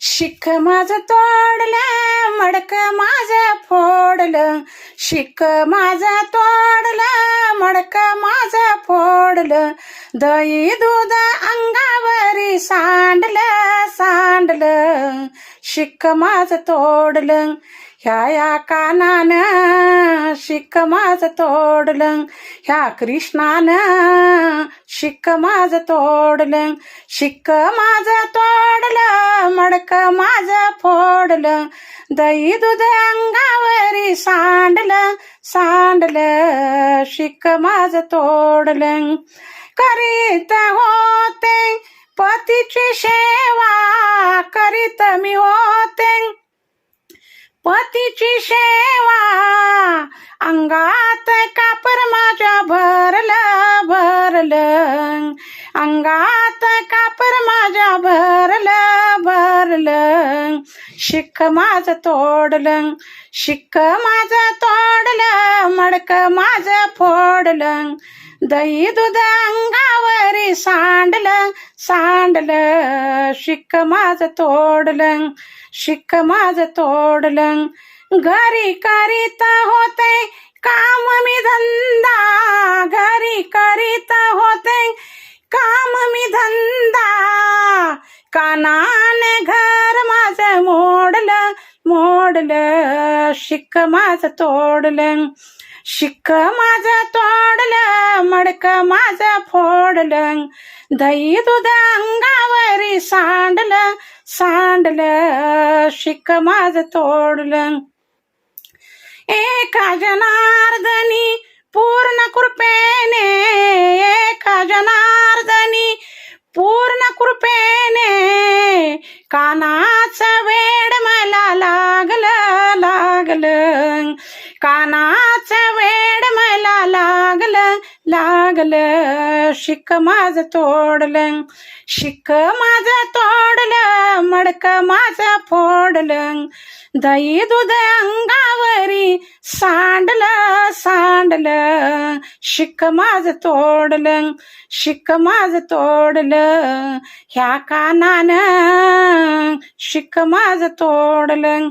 शिक माझं तोडलं मडक माझं फोडलं. शिक माझं तोडलं मडक माझं फोडलं. दही दूध अंगावरी सांडलं सांडलं. शिक माझं तोडलं ह्या या कानानं शिक माझं तोडलं. ह्या कृष्णानं शिक माझं तोडलं. शिक माझं तोडलं मडक माझं फोडलं. दही दुध अंगावरी सांडलं सांडलं शिक माझं तोडलं. करीत होते पतीची सेवा करीत मी होते. पतीची सेवा अंगात कापर माझ्या भरलं भरलं. अंगात माझ्या भरलं भरलं. शिक्क माझं तोडलं शिक्क माझं तोडलं मडक माझं फोडलं. दही दुध अंगावरी सांडलं सांडलं. शिक्क माझं तोडलं शिक्क माझं तोडलं. घरी करीता होते काम मी धंदा. घरी करीत होते काम मी धंदा. कानाने घर माझं मोडलं मोडलं शिक माझं तोडलं. शिक माझं तोडलं मडक माझं फोडलं. दही दुध अंगावरी सांडलं सांडलं शिक माझं तोडलं. एका जनार्दनी कानाचं वेड मला लागलं लागलं. शिक माझं तोडलं शिक माझं तोडलं मडक माझं फोडलं. दही दूध अंगावरी सांडलं सांडलं. शिक माझं तोडलं शिक माझं तोडलं. ह्या कानानं शिक माझं तोडलं.